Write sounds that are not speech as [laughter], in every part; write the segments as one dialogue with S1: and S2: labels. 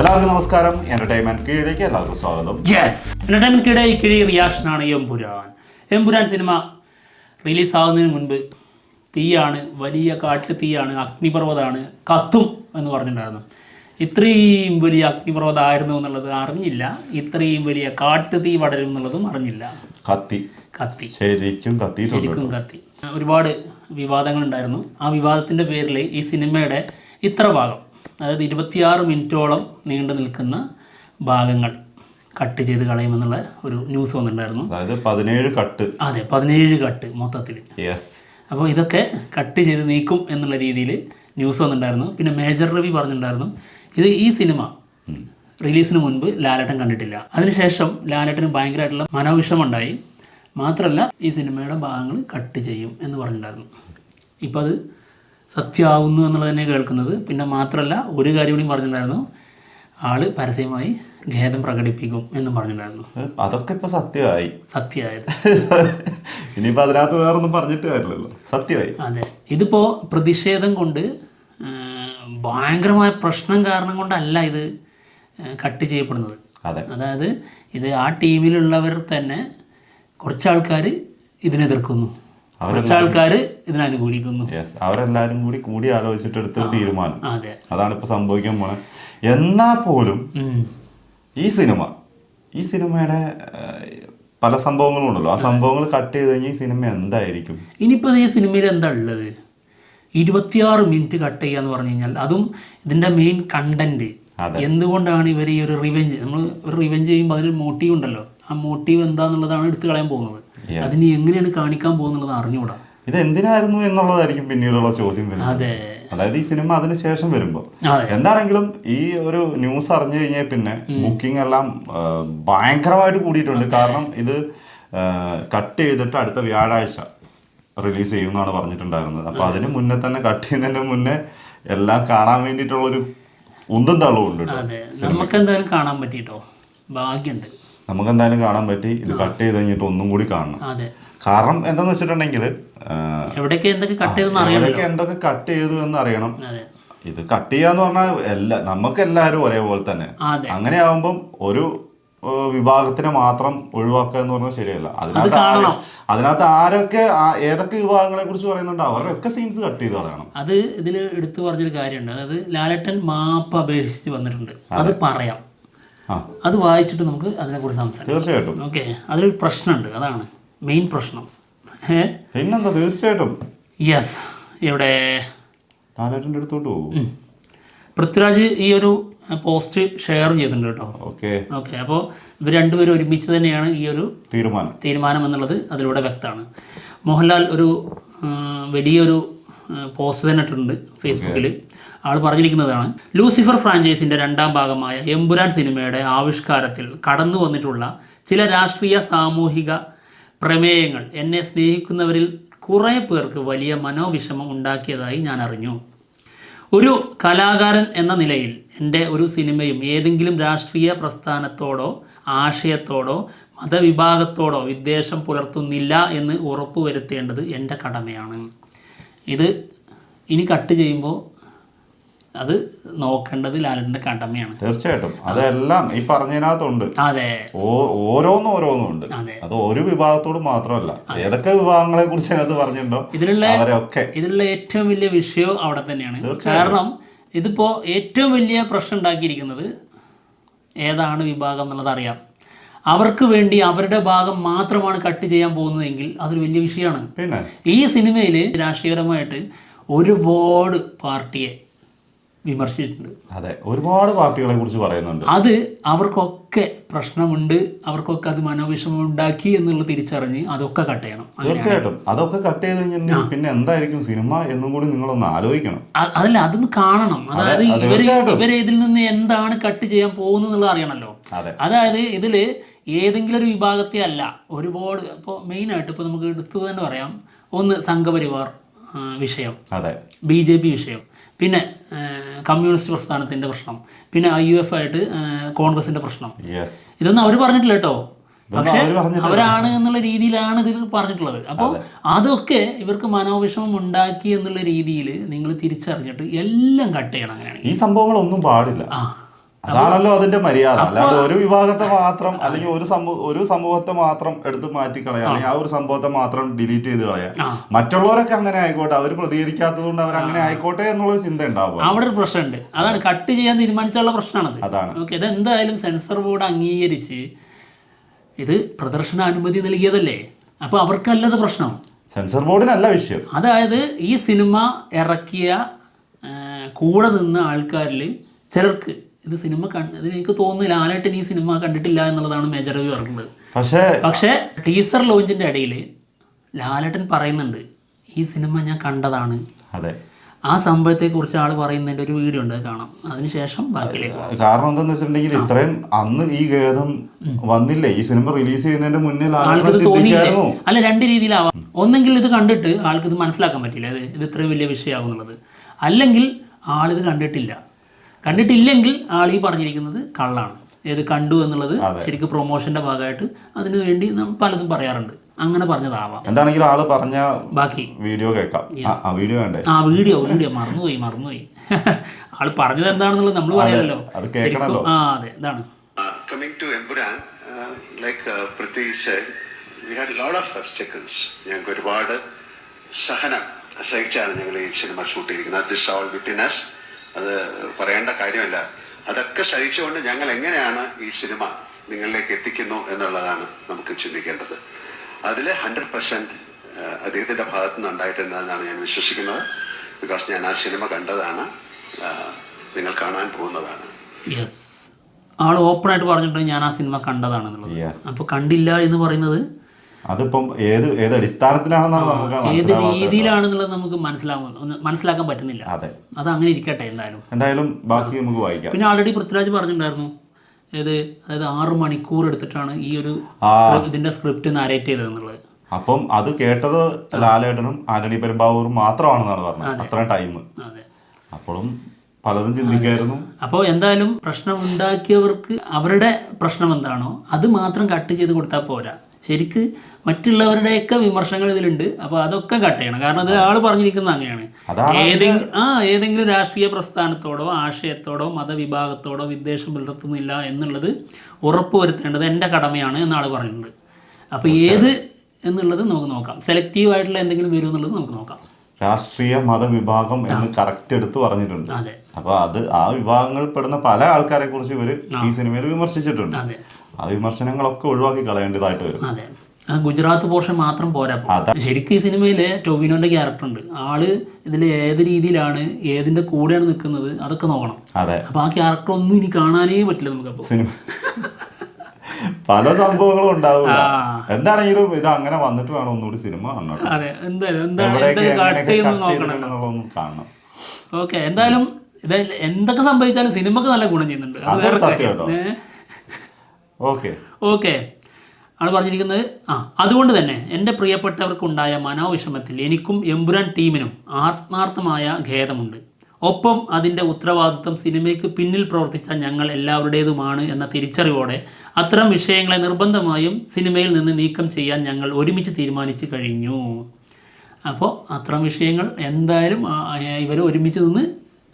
S1: എല്ലാവർക്കും നമസ്കാരം. എന്റർടൈൻമെന്റ് കീഴിലേക്ക് എല്ലാവർക്കും സ്വാഗതം.
S2: യെസ് എന്റർടൈൻമെന്റ് കീഴേ കിഴി റിയാക്ഷനാണ് എംപുരാൻ എംപുരാൻ സിനിമ റിലീസ് ആവുന്നതിന് മുൻപ് തീയാണ് വലിയ കാട്ടു തീയാണ് അഗ്നിപർവതമാണ് കത്തും എന്ന് പറഞ്ഞിട്ടുണ്ടായിരുന്നു. ഇത്രയും വലിയ അഗ്നിപർവതമായിരുന്നു എന്നുള്ളത് അറിഞ്ഞില്ല. ഇത്രയും വലിയ കാട്ടു തീ പടരും എന്നുള്ളതും അറിഞ്ഞില്ല.
S1: കത്തി.
S2: കത്തി.
S1: ശരിക്കും കത്തി
S2: ശരിക്കും കത്തി. ഒരുപാട് വിവാദങ്ങളുണ്ടായിരുന്നു. ആ വിവാദത്തിന്റെ പേരിൽ ഈ സിനിമയുടെ ഇത്ര ഭാഗം അതായത് ഇരുപത്തിയാറ് മിനിറ്റോളം നീണ്ടു നിൽക്കുന്ന ഭാഗങ്ങൾ കട്ട് ചെയ്ത് കളയുമെന്നുള്ള ഒരു ന്യൂസ് വന്നിട്ടുണ്ടായിരുന്നു.
S1: അതായത് പതിനേഴ് കട്ട്.
S2: അതെ പതിനേഴ് കട്ട് മൊത്തത്തിൽ.
S1: യെസ്
S2: അപ്പോൾ ഇതൊക്കെ കട്ട് ചെയ്ത് നീക്കും എന്നുള്ള രീതിയിൽ ന്യൂസ് വന്നിട്ടുണ്ടായിരുന്നു. പിന്നെ മേജർ രവി പറഞ്ഞിട്ടുണ്ടായിരുന്നു ഇത് ഈ സിനിമ റിലീസിന് മുൻപ് ലാലേട്ടൻ കണ്ടിട്ടില്ല. അതിനുശേഷം ലാലേട്ടന് ഭയങ്കരമായിട്ടുള്ള മനോവിഷമുണ്ടായി മാത്രമല്ല ഈ സിനിമയുടെ ഭാഗങ്ങൾ കട്ട് ചെയ്യും എന്ന് പറഞ്ഞിട്ടുണ്ടായിരുന്നു. ഇപ്പോൾ അത് സത്യമാവുന്നു എന്നുള്ളത് തന്നെ കേൾക്കുന്നത്. പിന്നെ മാത്രമല്ല ഒരു കാര്യം കൂടി പറഞ്ഞിട്ടുണ്ടായിരുന്നു. ആൾ പരസ്യമായി ഖേദം പ്രകടിപ്പിക്കും എന്ന് പറഞ്ഞിട്ടുണ്ടായിരുന്നു.
S1: അതൊക്കെ ഇപ്പൊ സത്യമായി.
S2: സത്യമായത്. [laughs]
S1: ഇനിയിപ്പോ അതിനകത്ത് വേറൊന്നും പറഞ്ഞിട്ട് കാര്യമില്ലല്ലോ. സത്യമായി.
S2: അതെ. ഇതിപ്പോ പ്രതിഷേധം കൊണ്ട് ഭയങ്കരമായ പ്രശ്നം കാരണം കൊണ്ടല്ല ഇത് കട്ട് ചെയ്യപ്പെടുന്നത്.
S1: അതെ.
S2: അതായത് ഇത് ആ ടീമിലുള്ളവർ തന്നെ കുറച്ച് ആൾക്കാർ ഇതിനെതിർക്കുന്നു കുറച്ച് ആൾക്കാർ ഇതിനനുകൂലിക്കുന്നു.
S1: യെസ് അവരെല്ലാരും കൂടി കൂടി ആലോചിച്ചിട്ട് എടുത്തൊരു തീരുമാനം.
S2: അതെ.
S1: അതാണ് ഇപ്പൊ സംഭവിക്കാൻ പോണെ. എന്നാ പോലും ഈ സിനിമ ഈ സിനിമയുടെ പല സംഭവങ്ങളും ഉണ്ടല്ലോ. ആ സംഭവങ്ങൾ കട്ട് ചെയ്ത് കഴിഞ്ഞാൽ ഈ സിനിമ എന്തായിരിക്കും?
S2: ഇനിയിപ്പോൾ ഈ സിനിമയിൽ എന്താ ഉള്ളത്? ഇരുപത്തിയാറ് മിനിറ്റ് കട്ട് ചെയ്യുക എന്ന് പറഞ്ഞു കഴിഞ്ഞാൽ അതും ഇതിന്റെ മെയിൻ കണ്ടന്റ് എന്തുകൊണ്ടാണ് ഇവർ ഈ ഒരു റിവെഞ്ച് നമ്മൾ ഒരു റിവെഞ്ച് ചെയ്യുമ്പോൾ അതിനൊരു മോട്ടീവ് ഉണ്ടല്ലോ. ആ മോട്ടീവ് എന്താന്നുള്ളതാണ് എടുത്തു കളയാൻ പോകുന്നത്. അതിന് എങ്ങനെയാണ് കാണിക്കാൻ പോകുന്നുള്ളത് അറിഞ്ഞുകൂടാ
S1: ഇത് എന്തിനായിരുന്നു എന്നുള്ളതായിരിക്കും പിന്നീടുള്ള ചോദ്യം
S2: അതെ.
S1: അതായത് ഈ സിനിമ അതിന് ശേഷം വരുമ്പോൾ എന്താണെങ്കിലും ഈ ഒരു ന്യൂസ് അറിഞ്ഞു കഴിഞ്ഞാൽ പിന്നെ ബുക്കിംഗ് എല്ലാം ഭയങ്കരമായിട്ട് കൂടിയിട്ടുണ്ട്. കാരണം ഇത് കട്ട് ചെയ്തിട്ട് അടുത്ത വ്യാഴാഴ്ച റിലീസ് ചെയ്യുമെന്നാണ് പറഞ്ഞിട്ടുണ്ടായിരുന്നത്. അപ്പൊ അതിന് മുന്നേ തന്നെ കട്ട് ചെയ്യുന്നതിന് മുന്നേ എല്ലാം കാണാൻ വേണ്ടിയിട്ടുള്ള ഒരു ഉന്തും തള്ളവും ഉണ്ട്
S2: നമുക്ക് എന്തായാലും കാണാൻ പറ്റിട്ടോ ഭാഗ്യമുണ്ട്
S1: നമുക്ക് എന്തായാലും കാണാൻ പറ്റി. ഇത് കട്ട് ചെയ്ത് കഴിഞ്ഞിട്ട് ഒന്നും കൂടി കാണണം.
S2: അതെ.
S1: കാരണം എന്താന്ന് വെച്ചിട്ടുണ്ടെങ്കിൽ
S2: എവിടെയൊക്കെ എന്തൊക്കെ കട്ട് ചെയ്തെന്ന് അറിയണം
S1: എവിടെയൊക്കെ എന്തൊക്കെ കട്ട് ചെയ്തു എന്ന് അറിയണം.
S2: അതെ.
S1: ഇത് കട്ട് ചെയ്യാന്ന് പറഞ്ഞാൽ എല്ലാ നമുക്ക് എല്ലാവരും ഒരേപോലെ തന്നെ.
S2: അതെ.
S1: അങ്ങനെ ആവുമ്പം ഒരു വിഭാഗത്തിനെ മാത്രം ഒഴിവാക്കുക എന്ന് പറഞ്ഞാൽ ശരിയല്ല. അതിനകത്ത്. അതിനകത്ത് ആരൊക്കെ ഏതൊക്കെ വിഭാഗങ്ങളെ കുറിച്ച് പറയുന്നുണ്ടോ? അവരൊക്കെ സീൻസ് കട്ട് ചെയ്ത് കളയണം.
S2: അത് ഇതിൽ എടുത്തു പറഞ്ഞൊരു കാര്യമുണ്ട്. അതായത് ലാലട്ടൻ മാപ്പ് അപേക്ഷിച്ച് വന്നിട്ടുണ്ട്. അത്. പറയാം. അത് വായിച്ചിട്ട് നമുക്ക് അതിനെക്കുറിച്ച് സംസാരിക്കാം.
S1: തീർച്ചയായിട്ടും.
S2: ഓക്കെ. അതിലൊരു പ്രശ്നമുണ്ട്. അതാണ് മെയിൻ പ്രശ്നം.
S1: പിന്നെന്താ? തീർച്ചയായിട്ടും.
S2: യെസ്. ഇവിടെ
S1: അടുത്തോട്ട് പോകും.
S2: പൃഥ്വിരാജ് ഈ ഒരു പോസ്റ്റ് ഷെയർ ചെയ്തിട്ടുണ്ട് കേട്ടോ.
S1: ഓക്കെ.
S2: ഓക്കെ. അപ്പോൾ ഇവർ രണ്ടുപേരും ഒരുമിച്ച് തന്നെയാണ് ഈ ഒരു
S1: തീരുമാനം.
S2: തീരുമാനം എന്നുള്ളത് അതിലൂടെ വ്യക്തമാണ്. മോഹൻലാൽ ഒരു വലിയൊരു പോസ്റ്റ് തന്നെ ഇട്ടിട്ടുണ്ട് ഫേസ്ബുക്കിൽ ആൾ പറഞ്ഞിരിക്കുന്നതാണ്. ലൂസിഫർ ഫ്രാഞ്ചൈസിന്റെ രണ്ടാം ഭാഗമായ എമ്പുരാൻ സിനിമയുടെ ആവിഷ്കാരത്തിൽ കടന്നു വന്നിട്ടുള്ള ചില രാഷ്ട്രീയ സാമൂഹിക പ്രമേയങ്ങൾ എന്നെ സ്നേഹിക്കുന്നവരിൽ കുറേ പേർക്ക് വലിയ മനോവിഷമം ഉണ്ടാക്കിയതായി ഞാൻ അറിഞ്ഞു. ഒരു കലാകാരൻ എന്ന നിലയിൽ എന്റെ ഒരു സിനിമയും ഏതെങ്കിലും രാഷ്ട്രീയ പ്രസ്ഥാനത്തോടോ ആശയത്തോടോ മതവിഭാഗത്തോടോ വിദ്വേഷം പുലർത്തുന്നില്ല എന്ന് ഉറപ്പുവരുത്തേണ്ടത് എന്റെ കടമയാണ്. ഇത് ഇനി കട്ട് ചെയ്യുമ്പോൾ അത് നോക്കേണ്ടത് ലാലിന്റെ കടമയാണ്.
S1: തീർച്ചയായിട്ടും. അതെല്ലാം ഈ പറഞ്ഞതിനകത്തുണ്ട്.
S2: അതെ.
S1: ഓരോന്നും ഓരോന്നും ഉണ്ട്.
S2: അത്.
S1: ഒരു വിഭാഗത്തോട് മാത്രമല്ല. ഏതൊക്കെ വിഭാഗങ്ങളെ കുറിച്ച് അതിനകത്ത് പറഞ്ഞിട്ടുണ്ടോ?
S2: ഇതിലുള്ള ഇതിലുള്ള ഏറ്റവും വലിയ വിഷയം അവിടെ തന്നെയാണ്. കാരണം ഇതിപ്പോ ഏറ്റവും വലിയ പ്രശ്നം ഉണ്ടാക്കിയിരിക്കുന്നത് ഏതാണ് വിഭാഗം എന്നുള്ളത് അറിയാം. അവർക്ക് വേണ്ടി അവരുടെ ഭാഗം മാത്രമാണ് കട്ട് ചെയ്യാൻ പോകുന്നതെങ്കിൽ അതൊരു വലിയ വിഷയമാണ്. ഈ സിനിമയിൽ രാഷ്ട്രീയപരമായിട്ട് ഒരുപാട് പാർട്ടിയെ വിമർശിച്ചിട്ടുണ്ട്.
S1: അതെ ഒരുപാട് പാർട്ടികളെ കുറിച്ച് പറയുന്നുണ്ട്.
S2: അത് അവർക്കൊക്കെ പ്രശ്നമുണ്ട് അവർക്കൊക്കെ അത് മനോവിഷമം ഉണ്ടാക്കി എന്നുള്ള തിരിച്ചറിഞ്ഞ് അതൊക്കെ കട്ട് ചെയ്യണം.
S1: തീർച്ചയായിട്ടും. അതൊക്കെ കട്ട് ചെയ്ത് കഴിഞ്ഞാൽ പിന്നെ എന്തായിരിക്കും സിനിമ എന്നും കൂടി നിങ്ങളൊന്ന് ആലോചിക്കണം.
S2: അതല്ല അതൊന്ന് കാണണം. അതായത്
S1: ഇവർ
S2: ഇവരെ ഇതിൽ നിന്ന് എന്താണ് കട്ട് ചെയ്യാൻ പോകുന്നത് അറിയണമല്ലോ അതായത് ഇതിൽ ഏതെങ്കിലും ഒരു വിഭാഗത്തെ അല്ല ഒരുപാട് ഇപ്പോൾ മെയിനായിട്ട് ഇപ്പോൾ നമുക്ക് എടുത്തു തന്നെ പറയാം. ഒന്ന് സംഘപരിവാർ വിഷയം.
S1: അതെ.
S2: ബി ജെ പി വിഷയം. പിന്നെ കമ്മ്യൂണിസ്റ്റ് പ്രസ്ഥാനത്തിന്റെ പ്രശ്നം. പിന്നെ ഐ യു എഫ് ആയിട്ട് കോൺഗ്രസിന്റെ കോൺഗ്രസിന്റെ പ്രശ്നം ഇതൊന്നും അവർ പറഞ്ഞിട്ടില്ല കേട്ടോ. പക്ഷെ അവരാണ് എന്നുള്ള രീതിയിലാണ് ഇതിൽ പറഞ്ഞിട്ടുള്ളത്. അപ്പോൾ അതൊക്കെ ഇവർക്ക് മനോവിഷമം ഉണ്ടാക്കി എന്നുള്ള രീതിയിൽ നിങ്ങൾ തിരിച്ചറിഞ്ഞിട്ട് എല്ലാം കട്ട് ചെയ്യണം അങ്ങനെയാണ്
S1: ഈ സംഭവങ്ങളൊന്നും പാടില്ല.
S2: ആ.
S1: അതാണല്ലോ അതിന്റെ മര്യാദ. അല്ലാതെ ഒരു വിഭാഗത്തെ മാത്രം അല്ലെങ്കിൽ ഒരു സമൂഹ ഒരു സമൂഹത്തെ മാത്രം എടുത്ത് മാറ്റി കളയാം അല്ലെങ്കിൽ ആ ഒരു സംഭവത്തെ മാത്രം ഡിലീറ്റ് ചെയ്ത് കളയാം. മറ്റുള്ളവരൊക്കെ അങ്ങനെ ആയിക്കോട്ടെ. അവർ പ്രതികരിക്കാത്തത് കൊണ്ട് അവർ അങ്ങനെ ആയിക്കോട്ടെ എന്നുള്ള ചിന്ത ഉണ്ടാവും
S2: അവിടെ ഒരു പ്രശ്നമുണ്ട്. അതാണ് കട്ട് ചെയ്യാൻ തീരുമാനിച്ചുള്ള പ്രശ്നമാണത്.
S1: അതാണ്.
S2: ഓക്കെ ഇത് എന്തായാലും സെൻസർ ബോർഡ് അംഗീകരിച്ച് ഇത് പ്രദർശന അനുമതി നൽകിയതല്ലേ? അപ്പൊ അവർക്കല്ലത് പ്രശ്നം.
S1: സെൻസർ ബോർഡിനല്ല വിഷയം.
S2: അതായത് ഈ സിനിമ ഇറക്കിയ കൂടെ നിന്ന ആൾക്കാരിൽ ചിലർക്ക് ഇത് സിനിമ കണ്ട് ഇത് എനിക്ക് തോന്നുന്നില്ല ആലായിട്ട് ഈ സിനിമ കണ്ടിട്ടില്ല എന്നുള്ളതാണ് മേജർ റിവ്യൂ ഇറക്കുന്നത്
S1: പക്ഷേ
S2: പക്ഷേ ടീസർ ലോഞ്ചിന്റെ ഇടയിൽ ലാലേട്ടൻ പറയുന്നുണ്ട് ഈ സിനിമ ഞാൻ കണ്ടതാണ്.
S1: അതെ.
S2: ആ സംഭവത്തെ കുറിച്ച് ആൾ പറയുന്നതിന്റെ ഒരു വീഡിയോ ഉണ്ട് കാണാം. അതിനുശേഷം ബാക്കിയിലേക്ക്.
S1: കാരണം എന്താന്ന് വെച്ചിട്ടുണ്ടെങ്കിൽ ഇത്രയും അന്ന് ഈ ഖേദം വന്നില്ലേ ഈ സിനിമ റിലീസ് ചെയ്യുന്നതിന്റെ
S2: ആൾക്ക് തോന്നിയില്ലേ?
S1: ചിന്തിക്കായിരുന്നു
S2: അല്ല രണ്ട് രീതിയിലാവാം. ഒന്നെങ്കിൽ ഇത് കണ്ടിട്ട് ആൾക്ക് ഇത് മനസ്സിലാക്കാൻ പറ്റില്ല. ഇത് ഇത് ഇത്രയും വലിയ വിഷയമാകുന്നുള്ളത് അല്ലെങ്കിൽ ആളിത് കണ്ടിട്ടില്ല. കണ്ടിട്ടില്ലെങ്കിൽ ആൾ ഈ പറഞ്ഞിരിക്കുന്നത് കള്ളാണ്. ഏത് കണ്ടു എന്നുള്ളത് ശരിക്കും പ്രൊമോഷന്റെ ഭാഗമായിട്ട് അതിനു വേണ്ടി നമ്മൾ പലതും പറയാറുണ്ട്. അങ്ങനെ പറഞ്ഞതാവാം.
S1: എന്താണെങ്കിലും ആൾ പറഞ്ഞ
S2: ബാക്കി.
S1: വീഡിയോ കേൾക്കാം. ആ, വീഡിയോ വേണ്ടേ?
S2: ആ വീഡിയോ വീഡിയോ. മറന്നുപോയി മറന്നുപോയി. [laughs] ആൾ പറഞ്ഞത് എന്താണെന്നുള്ളത് നമ്മൾ പറയാമല്ലോ
S1: അത് കേൾക്കണല്ലോ.
S2: ആ അതെ ഇതാണ്.
S3: കമ്മിങ് ടു എംപുരാൻ ലൈക്ക് പ്രത്യേകിച്ച് we had Priti of obstacles had a lot of obstacles. ഞങ്ങൾക്ക് ഒരുപാട് സഹനം സഹിച്ചാണ് ഞങ്ങൾ ഈ സിനിമ ഷൂട്ട് ചെയ്തിരിക്കുന്നത്. ദിസ് ഓൾ വിത്തിൻ അസ് അത് പറയേണ്ട കാര്യമില്ല. അതൊക്കെ സഹിച്ചുകൊണ്ട് ഞങ്ങൾ എങ്ങനെയാണ് ഈ സിനിമ നിങ്ങളിലേക്ക് എത്തിക്കുന്നു എന്നുള്ളതാണ് നമുക്ക് ചിന്തിക്കേണ്ടത്. അതിൽ ഹൺഡ്രഡ് പെർസെന്റ് അദ്ദേഹത്തിന്റെ ഭാഗത്തു നിന്ന് ഉണ്ടായിട്ടുണ്ടെന്നാണ് ഞാൻ വിശ്വസിക്കുന്നത്. ബിക്കോസ് ഞാൻ ആ സിനിമ കണ്ടതാണ്. നിങ്ങൾ കാണാൻ പോകുന്നതാണ്.
S2: യെസ് ആൾ ഓപ്പണായിട്ട് പറഞ്ഞിട്ടുണ്ട് ഞാൻ ആ സിനിമ കണ്ടതാണെന്നുള്ളത്
S1: Yes.
S2: അപ്പോൾ കണ്ടില്ല എന്ന് പറയുന്നത്
S1: അതിപ്പം ഏത് ഏത് അടിസ്ഥാനത്തിലാണെന്നാണ് നമുക്ക്
S2: ഏത് രീതിയിലാണെന്നുള്ളത് നമുക്ക് മനസ്സിലാവുന്ന മനസ്സിലാക്കാൻ പറ്റുന്നില്ല.
S1: അതെ.
S2: അത് അങ്ങനെ ഇരിക്കട്ടെ എന്തായാലും.
S1: എന്തായാലും ബാക്കി നമുക്ക് വായിക്കാം.
S2: പിന്നെ ആൾറെഡി പൃഥ്വിരാജ് പറഞ്ഞിട്ടുണ്ടായിരുന്നു. ഏത് അതായത് ആറ് മണിക്കൂർ എടുത്തിട്ടാണ് ഈ ഒരു ഇതിന്റെ സ്ക്രിപ്റ്റ് നാരേറ്റ്
S1: അപ്പം അത് കേട്ടത് ലാലേട്ടനും ആന്റണി പെരുമ്പാവൂരും മാത്രമാണെന്നാണ് പറഞ്ഞത്. അത്രയും ടൈം അപ്പോഴും പലതും ചിന്തിക്കായിരുന്നു.
S2: അപ്പോൾ എന്തായാലും പ്രശ്നം ഉണ്ടാക്കിയവർക്ക് അവരുടെ പ്രശ്നം എന്താണോ അത് മാത്രം കട്ട് ചെയ്ത് കൊടുത്താൽ പോരാ. ശരിക്ക് മറ്റുള്ളവരുടെയൊക്കെ വിമർശനങ്ങൾ ഇതിലുണ്ട്. അപ്പോൾ അതൊക്കെ കട്ട് ചെയ്യണം. കാരണം അത് ആൾ പറഞ്ഞിരിക്കുന്നത് അങ്ങനെയാണ്. ഏതെങ്കിലും ആ ഏതെങ്കിലും രാഷ്ട്രീയ പ്രസ്ഥാനത്തോടോ ആശയത്തോടോ മതവിഭാഗത്തോടോ വിദ്വേഷം പുലർത്തുന്നില്ല എന്നുള്ളത് ഉറപ്പുവരുത്തേണ്ടത് എന്റെ കടമയാണ് എന്ന് ആൾ പറഞ്ഞിട്ടുണ്ട് അപ്പോൾ ഏത് എന്നുള്ളത് നമുക്ക് നോക്കാം. സെലക്റ്റീവ് ആയിട്ടുള്ള എന്തെങ്കിലും വരും എന്നുള്ളത് നമുക്ക് നോക്കാം.
S1: രാഷ്ട്രീയ മതവിഭാഗം എന്ന് കറക്റ്റ് എടുത്ത് പറഞ്ഞിട്ടുണ്ട്. അപ്പൊ അത് ആ വിഭാഗങ്ങൾ പെടുന്ന പല ആൾക്കാരെ കുറിച്ച് ഇവർ ഈ സിനിമയിൽ വിമർശിച്ചിട്ടുണ്ട്. ആ വിമർശനങ്ങളൊക്കെ ഒഴിവാക്കി കളയേണ്ടതായിട്ട് വരും.
S2: അതെ. ആ ഗുജറാത്ത് പോർഷൻ മാത്രം പോരാ. ശരിക്കും ഈ സിനിമയിലെ ടൊവിനോന്റെ ക്യാരക്ടർ ഉണ്ട്. ആൾ ഇതിൽ ഏത് രീതിയിലാണ് ഏതിന്റെ കൂടെയാണ് നിൽക്കുന്നത് അതൊക്കെ നോക്കണം.
S1: അതെ.
S2: അപ്പൊ ആ ക്യാരക്ടർ ഒന്നും ഇനി കാണാനേ പറ്റില്ല നമുക്ക്
S1: സിനിമ [laughs] പല സംഭവങ്ങളും ഉണ്ടാവില്ല എന്താണെങ്കിലും ഇത്? അങ്ങനെ വന്നിട്ട് വേണം ഒന്നുകൂടി സിനിമ കാണണം.
S2: ഓക്കെ. എന്തായാലും എന്തൊക്കെ സംഭവിച്ചാലും സിനിമക്ക് നല്ല ഗുണം ചെയ്യുന്നുണ്ട്.
S1: സത്യം. കേട്ടോ. ഓക്കെ.
S2: ആണ് പറഞ്ഞിരിക്കുന്നത്. ആ അതുകൊണ്ട് തന്നെ എന്റെ പ്രിയപ്പെട്ടവർക്കുണ്ടായ മനോവിഷമത്തിൽ എനിക്കും എമ്പുരാൻ ടീമിനും ആത്മാർത്ഥമായ ഖേദമുണ്ട്. ഒപ്പം അതിന്റെ ഉത്തരവാദിത്വം സിനിമയ്ക്ക് പിന്നിൽ പ്രവർത്തിച്ച ഞങ്ങൾ എല്ലാവരുടേതുമാണ് എന്ന തിരിച്ചറിവോടെ അത്തരം വിഷയങ്ങളെ നിർബന്ധമായും സിനിമയിൽ നിന്ന് നീക്കം ചെയ്യാൻ ഞങ്ങൾ ഒരുമിച്ച് തീരുമാനിച്ചു കഴിഞ്ഞു. അപ്പോൾ അത്തരം വിഷയങ്ങൾ എന്തായാലും ഇവർ ഒരുമിച്ച് നിന്ന്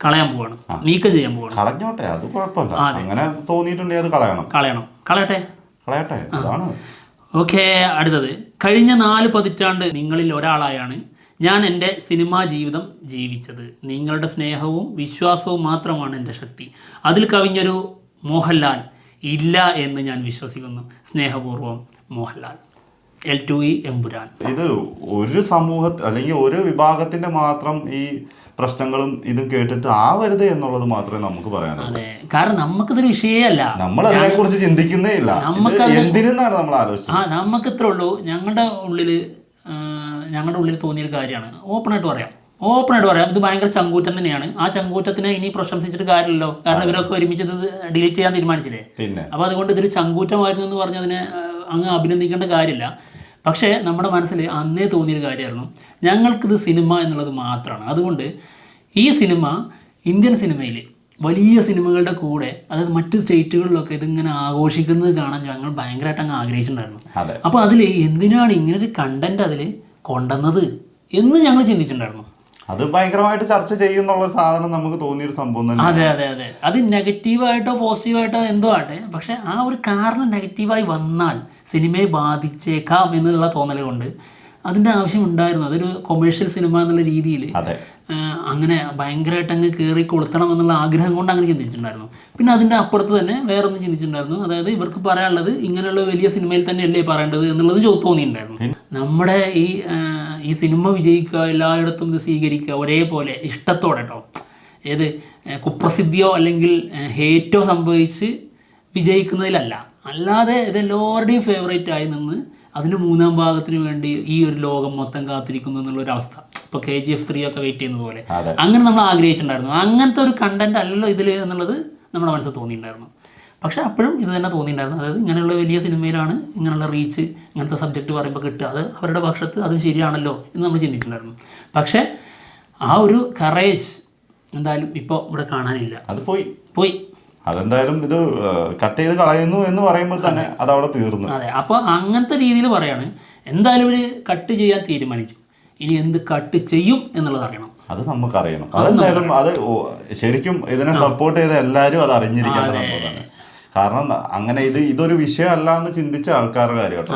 S2: കളയാൻ പോവാണ്. നീക്കം ചെയ്യാൻ പോവാണ്.
S1: കളഞ്ഞോട്ടെ അത് കുഴപ്പമില്ല. അങ്ങനെ തോന്നിയിട്ടുണ്ടെങ്കിൽ അത് കളയണം.
S2: കളയണം. കളയട്ടെ?
S1: കളയട്ടെ അതാണ്
S2: ഓക്കെ അടുത്തത്. കഴിഞ്ഞ നാല് പതിറ്റാണ്ട് നിങ്ങളിൽ ഒരാളായാണ് ഞാൻ എന്റെ സിനിമാ ജീവിതം ജീവിച്ചത്. നിങ്ങളുടെ സ്നേഹവും വിശ്വാസവും മാത്രമാണ് എന്റെ ശക്തി. അതിൽ കവിഞ്ഞൊരു മോഹൻലാൽ ഇല്ല എന്ന് ഞാൻ വിശ്വസിക്കുന്നു. സ്നേഹപൂർവം Mohanlal. L two E Empuraan.
S1: ഇത് ഒരു സമൂഹ അല്ലെങ്കിൽ ഒരു വിഭാഗത്തിന്റെ മാത്രം ഈ പ്രശ്നങ്ങളും ഇതും കേട്ടിട്ട് ആവരുത് എന്നുള്ളത് മാത്രമേ നമുക്ക് പറയാനുള്ളൂ.
S2: കാരണം നമുക്കിതൊരു വിഷയമല്ല
S1: നമ്മൾ അതിനെ കുറിച്ച് ചിന്തിക്കുന്നേ ഇല്ല
S2: നമുക്ക്
S1: എന്തിനാണ് നമ്മൾ ആലോചിച്ചത്?
S2: ആ നമുക്ക് ഇത്ര ഉള്ളൂ. ഞങ്ങളുടെ ഉള്ളിൽ ഞങ്ങളുടെ ഉള്ളിൽ തോന്നിയൊരു കാര്യമാണ്. ഓപ്പണായിട്ട് പറയാം. ഓപ്പണായിട്ട് പറയാം. ഇത് ഭയങ്കര ചങ്കൂറ്റം തന്നെയാണ്. ആ ചങ്കൂറ്റത്തിനെ ഇനി പ്രശംസിച്ചിട്ട് കാര്യമല്ലോ കാരണം ഇവരൊക്കെ ഒരുമിച്ച് ഇത് ഡിലീറ്റ് ചെയ്യാൻ തീരുമാനിച്ചില്ലേ? അപ്പൊ അതുകൊണ്ട് ഇതൊരു ചങ്കൂറ്റമായിരുന്നു എന്ന് പറഞ്ഞ് അതിനെ ആ, അങ്ങ് അഭിനന്ദിക്കേണ്ട കാര്യമില്ല. പക്ഷേ നമ്മുടെ മനസ്സിൽ അന്നേ തോന്നിയൊരു കാര്യമായിരുന്നു. ഞങ്ങൾക്കിത് സിനിമ എന്നുള്ളത് മാത്രമാണ്. അതുകൊണ്ട് ഈ സിനിമ ഇന്ത്യൻ സിനിമയിൽ വലിയ സിനിമകളുടെ കൂടെ അതായത് മറ്റു സ്റ്റേറ്റുകളിലൊക്കെ ഇതിങ്ങനെ ആഘോഷിക്കുന്നത് കാണാൻ ഞങ്ങൾ ഭയങ്കരമായിട്ട് അങ്ങ് ആഗ്രഹിച്ചിട്ടുണ്ടായിരുന്നു. അപ്പോൾ അതിൽ എന്തിനാണ് ഇങ്ങനൊരു ഒരു കണ്ടന്റ് അതിൽ കൊണ്ടുവന്നത് എന്ന് ഞങ്ങൾ ചിന്തിച്ചിട്ടുണ്ടായിരുന്നു.
S1: അത് ഭയങ്കരമായിട്ട് ചർച്ച ചെയ്യുന്നുള്ള സാധനം നമുക്ക് തോന്നിയൊരു സംഭവം തന്നെ.
S2: അതെ അതെ അതെ. അത് നെഗറ്റീവായിട്ടോ പോസിറ്റീവായിട്ടോ എന്തോ ആട്ടെ പക്ഷെ ആ ഒരു കാരണം നെഗറ്റീവായി വന്നാൽ സിനിമയെ ബാധിച്ചേക്കാം എന്നുള്ള തോന്നലുകൊണ്ട് അതിന്റെ ആവശ്യം ഉണ്ടായിരുന്നു. അതൊരു കൊമേഴ്ഷ്യൽ സിനിമ എന്നുള്ള രീതിയിൽ അങ്ങനെ ഭയങ്കരമായിട്ട് അങ്ങ് കയറി കൊളുത്തണം എന്നുള്ള ആഗ്രഹം കൊണ്ട് അങ്ങനെ ചിന്തിച്ചിട്ടുണ്ടായിരുന്നു. പിന്നെ അതിന്റെ അപ്പുറത്ത് തന്നെ വേറെ ഒന്നും ചിന്തിച്ചിട്ടുണ്ടായിരുന്നു. അതായത് ഇവർക്ക് പറയാനുള്ളത് ഇങ്ങനെയുള്ള വലിയ സിനിമയിൽ തന്നെയല്ലേ പറയേണ്ടത് എന്നുള്ളത് തോന്നിയിട്ടുണ്ടായിരുന്നു. നമ്മുടെ ഈ ഈ സിനിമ വിജയിക്കുക എല്ലായിടത്തും ഇത് സ്വീകരിക്കുക ഒരേപോലെ ഇഷ്ടത്തോടെ കേട്ടോ ഏത് കുപ്രസിദ്ധിയോ അല്ലെങ്കിൽ ഹേറ്റോ സംഭവിച്ച് വിജയിക്കുന്നതിലല്ല. അല്ലാതെ ഇതെല്ലാവരുടെയും ഫേവറേറ്റ് ആയി നിന്ന് അതിന് മൂന്നാം ഭാഗത്തിന് വേണ്ടി ഈ ഒരു ലോകം മൊത്തം കാത്തിരിക്കുന്നു എന്നുള്ളൊരു അവസ്ഥ. ഇപ്പോൾ കെ ജി എഫ് ത്രീ ഒക്കെ വെയിറ്റ് ചെയ്യുന്ന പോലെ. അങ്ങനെ നമ്മൾ ആഗ്രഹിച്ചിട്ടുണ്ടായിരുന്നു. അങ്ങനത്തെ ഒരു കണ്ടന്റ് അല്ലല്ലോ ഇതിൽ എന്നുള്ളത് നമ്മുടെ മനസ്സിൽ തോന്നിയിട്ടുണ്ടായിരുന്നു. പക്ഷെ അപ്പോഴും ഇത് തന്നെ തോന്നിയിട്ടുണ്ടായിരുന്നു. അതായത് ഇങ്ങനെയുള്ള വലിയ സിനിമയിലാണ് ഇങ്ങനെയുള്ള റീച്ച് ഇങ്ങനത്തെ സബ്ജക്റ്റ് പറയുമ്പോൾ കിട്ടുക. അത് അവരുടെ പക്ഷത്ത് അതും ശരിയാണല്ലോ എന്ന് നമ്മൾ ചിന്തിച്ചിട്ടുണ്ടായിരുന്നു. പക്ഷേ ആ ഒരു കറേജ് എന്തായാലും ഇപ്പോൾ ഇവിടെ കാണാനില്ല.
S1: അത് പോയി.
S2: പോയി.
S1: അതെന്തായാലും ഇത് കട്ട് ചെയ്ത് കളയുന്നു എന്ന് പറയുമ്പോൾ തന്നെ അത്. അവിടെ തീർന്നു.
S2: അതെ. അപ്പോൾ അങ്ങനത്തെ രീതിയിൽ പറയാണ് എന്തായാലും ഒരു കട്ട് ചെയ്യാൻ തീരുമാനിച്ചു. ഇനി എന്ത് കട്ട് ചെയ്യും എന്നുള്ളത് അറിയണം.
S1: അത് നമുക്കറിയണം. അതെന്തായാലും അത് ശരിക്കും ഇതിനെ സപ്പോർട്ട് ചെയ്ത എല്ലാവരും അത് അറിഞ്ഞിരിക്കേണ്ട സംഭവമാണ്. കാരണം അങ്ങനെ ഇത് ഇതൊരു വിഷയമല്ല എന്ന് ചിന്തിച്ച ആൾക്കാരുടെ കാര്യം കേട്ടോ.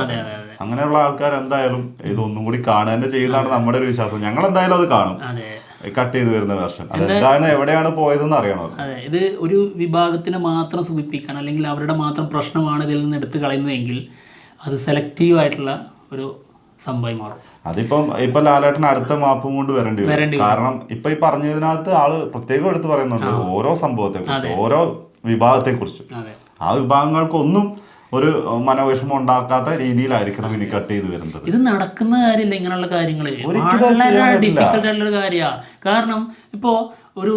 S1: അങ്ങനെയുള്ള ആൾക്കാർ എന്തായാലും ഇതൊന്നും കൂടി കാണുക തന്നെ ചെയ്യുന്നതാണ് നമ്മുടെ ഒരു വിശ്വാസം. ഞങ്ങൾ എന്തായാലും അത് കാണും. കട്ട് ചെയ്ത് വരുന്ന വേർഷൻ അതെന്താണ് എവിടെയാണ് പോയതെന്ന് അറിയണോ
S2: അതെ ഇത് ഒരു വിഭാഗത്തിന് മാത്രം സൂചിപ്പിക്കാൻ അല്ലെങ്കിൽ അവരുടെ മാത്രം പ്രശ്നമാണ് ഇതിൽ നിന്ന് എടുത്തു കളയുന്നതെങ്കിൽ അത് സെലക്റ്റീവ് ആയിട്ടുള്ള ഒരു സംഭവം മാറും.
S1: അതിപ്പം ഇപ്പൊ ലാലേട്ടൻ അടുത്ത മാപ്പും കൊണ്ട് വരേണ്ടി വരും. കാരണം ഇപ്പൊ ഈ പറഞ്ഞതിനകത്ത് ആൾ പ്രത്യേകം എടുത്ത് പറയുന്നുണ്ട് ഓരോ സംഭവത്തെ കുറിച്ച് ഓരോ വിഭാഗത്തെ കുറിച്ച് ആ വിഭാഗങ്ങൾക്കൊന്നും ഒരു മനോവിഷമം ഉണ്ടാക്കാത്ത രീതിയിലായിരിക്കണം ഇനി കട്ട് ചെയ്ത് വരുന്നത്.
S2: ഇത് നടക്കുന്ന കാര്യമില്ല ഇങ്ങനെയുള്ള കാര്യങ്ങൾ വളരെ. ഡിഫിക്കൽട്ട് ആയിട്ടുള്ള കാര്യമാണ് കാരണം ഇപ്പോ ഒരു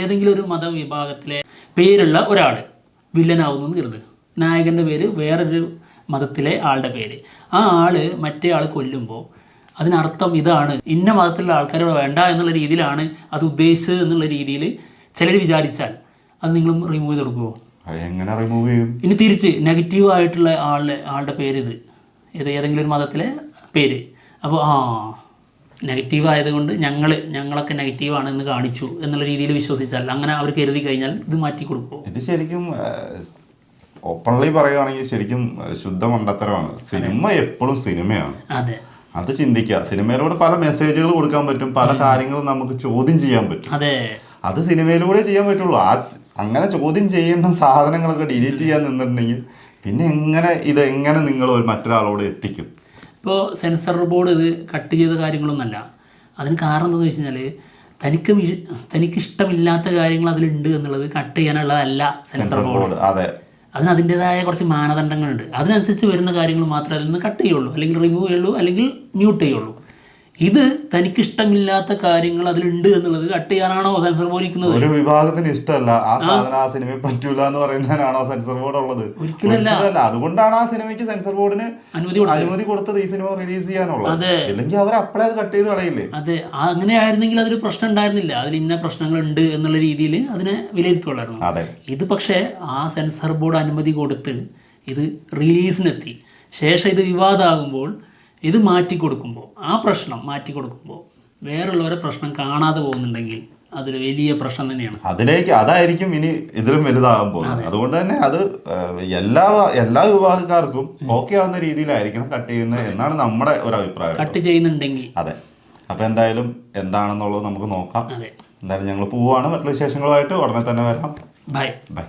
S2: ഏതെങ്കിലും ഒരു മതവിഭാഗത്തിലെ പേരുള്ള ഒരാൾ വില്ലനാവുന്നു എന്ന് കരുത് നായകന്റെ പേര് വേറൊരു മതത്തിലെ ആളുടെ പേര്. ആ ആൾ മറ്റേ ആൾ കൊല്ലുമ്പോൾ അതിനർത്ഥം ഇതാണ്. ഇന്ന മതത്തിലുള്ള ആൾക്കാർ വേണ്ട എന്നുള്ള രീതിയിലാണ് അത് ഉദ്ദേശിച്ചത് എന്നുള്ള രീതിയിൽ ചിലർ വിചാരിച്ചാൽ അത് നിങ്ങളും റിമൂവ് ചെയ്ത് കൊടുക്കുമോ
S1: എങ്ങനെ റിമൂവ് ചെയ്യും?
S2: ഇനി തിരിച്ച് നെഗറ്റീവ് ആയിട്ടുള്ള ആളുടെ ആളുടെ പേര് ഇത് ഇത് ഏതെങ്കിലും ഒരു മതത്തിലെ പേര്. അപ്പോൾ ആ നെഗറ്റീവ് ആയതുകൊണ്ട് ഞങ്ങൾ ഞങ്ങളൊക്കെ നെഗറ്റീവാണെന്ന് കാണിച്ചു എന്നുള്ള രീതിയിൽ വിശ്വസിച്ചാൽ അങ്ങനെ അവർ കരുതി കഴിഞ്ഞാൽ ഇത് മാറ്റി കൊടുക്കും.
S1: ഇത് ശരിക്കും ഓപ്പൺലി പറയുകയാണെങ്കിൽ ശരിക്കും ശുദ്ധ മണ്ടത്തരമാണ്. സിനിമ എപ്പോഴും സിനിമയാണ്.
S2: അതെ.
S1: അത് ചിന്തിക്കുക. സിനിമയിലൂടെ പല മെസ്സേജുകൾ കൊടുക്കാൻ പറ്റും. പല കാര്യങ്ങളും നമുക്ക് ചോദ്യം ചെയ്യാൻ പറ്റും.
S2: അതെ.
S1: അത് സിനിമയിലൂടെ ചെയ്യാൻ പറ്റുള്ളൂ. ആ അങ്ങനെ ചോദ്യം ചെയ്യേണ്ട സാധനങ്ങളൊക്കെ ഡിലീറ്റ് ചെയ്യാൻ നിന്നിട്ടുണ്ടെങ്കിൽ പിന്നെ എങ്ങനെ ഇത് എങ്ങനെ നിങ്ങൾ മറ്റൊരാളോട് എത്തിക്കും?
S2: ഇപ്പോൾ സെൻസർ ബോർഡ് ഇത് കട്ട് ചെയ്ത കാര്യങ്ങളൊന്നല്ല. അതിന് കാരണം എന്താണെന്ന് വെച്ച് കഴിഞ്ഞാൽ തനിക്ക് തനിക്കിഷ്ടമില്ലാത്ത തനിക്ക് ഇഷ്ടമില്ലാത്ത കാര്യങ്ങൾ അതിലുണ്ട് എന്നുള്ളത് കട്ട് ചെയ്യാനുള്ളതല്ല സെൻസർ ബോർഡ്.
S1: അതെ.
S2: അതിന് അതിന്റെതായ കുറച്ച് മാനദണ്ഡങ്ങളുണ്ട്. അതിനനുസരിച്ച് വരുന്ന കാര്യങ്ങൾ മാത്രമേ അതിൽ നിന്ന് കട്ട് ചെയ്യുള്ളൂ. അല്ലെങ്കിൽ റിമൂവ് ചെയ്യുള്ളൂ അല്ലെങ്കിൽ മ്യൂട്ട് ചെയ്യുള്ളൂ. ഇത് തനിക്കിഷ്ടമില്ലാത്ത കാര്യങ്ങൾ അതിലുണ്ട് എന്നുള്ളത് കട്ട് ചെയ്യാനാണോ സെൻസർ പോലിരിക്കുന്നത്
S1: ഒരു വിഭാഗത്തിന് ഇഷ്ടമല്ല. ആ സാധനം ആ സിനിമയെ പറ്റൂല എന്ന് പറയുന്നതിനാണോ സെൻസർ ബോർഡ് ഉള്ളത്?
S2: ഒരിക്കലല്ല.
S1: അതുകൊണ്ടാണ് ആ സിനിമയ്ക്ക് സെൻസർ ബോർഡിന്
S2: അനുമതി കൊടുത്തത്.
S1: അനുമതി കൊടുത്തത് ഈ സിനിമ റിലീസ് ചെയ്യാനുള്ളത്.
S2: അതെ.
S1: അല്ലെങ്കിൽ അവർ അപ്പളേ അത് കട്ട് ചെയ്ത് കളയില്ലേ?
S2: അതെ. അങ്ങനെയായിരുന്നെങ്കിൽ അങ്ങനെ ആയിരുന്നെങ്കിൽ അതൊരു പ്രശ്നം ഉണ്ടായിരുന്നില്ല. അതിൽ ഇന്ന പ്രശ്നങ്ങൾ ഉണ്ട് എന്നുള്ള രീതിയിൽ അതിനെ വിലയിരുത്തുള്ളായിരുന്നു
S1: അതെ.
S2: ഇത് പക്ഷേ ആ സെൻസർ ബോർഡ് അനുമതി കൊടുത്ത് ഇത് റിലീസിനെത്തി ശേഷം ഇത് വിവാദമാകുമ്പോൾ ഇത് മാറ്റി കൊടുക്കുമ്പോൾ ആ പ്രശ്നം മാറ്റി കൊടുക്കുമ്പോൾ വേറുള്ളവരെ പ്രശ്നം കാണാതെ പോകുന്നുണ്ടെങ്കിൽ അതൊരു വലിയ പ്രശ്നം തന്നെയാണ്.
S1: അതിലേക്ക് അതായിരിക്കും ഇനി ഇതിലും വലുതാകാൻ പോകുന്നത്. അതുകൊണ്ട് തന്നെ അത് എല്ലാ എല്ലാ വിഭാഗക്കാർക്കും ഓക്കെ ആവുന്ന രീതിയിലായിരിക്കണം കട്ട് ചെയ്യുന്നത് എന്നാണ് നമ്മുടെ ഒരു അഭിപ്രായം.
S2: കട്ട് ചെയ്യുന്നുണ്ടെങ്കിൽ.
S1: അതെ. അപ്പൊ എന്തായാലും എന്താണെന്നുള്ളത് നമുക്ക് നോക്കാം. എന്തായാലും ഞങ്ങൾ പോവാണ്. മറ്റുള്ള വിശേഷങ്ങളുമായിട്ട് ഉടനെ തന്നെ വരാം.
S2: ബൈ.
S1: ബൈ.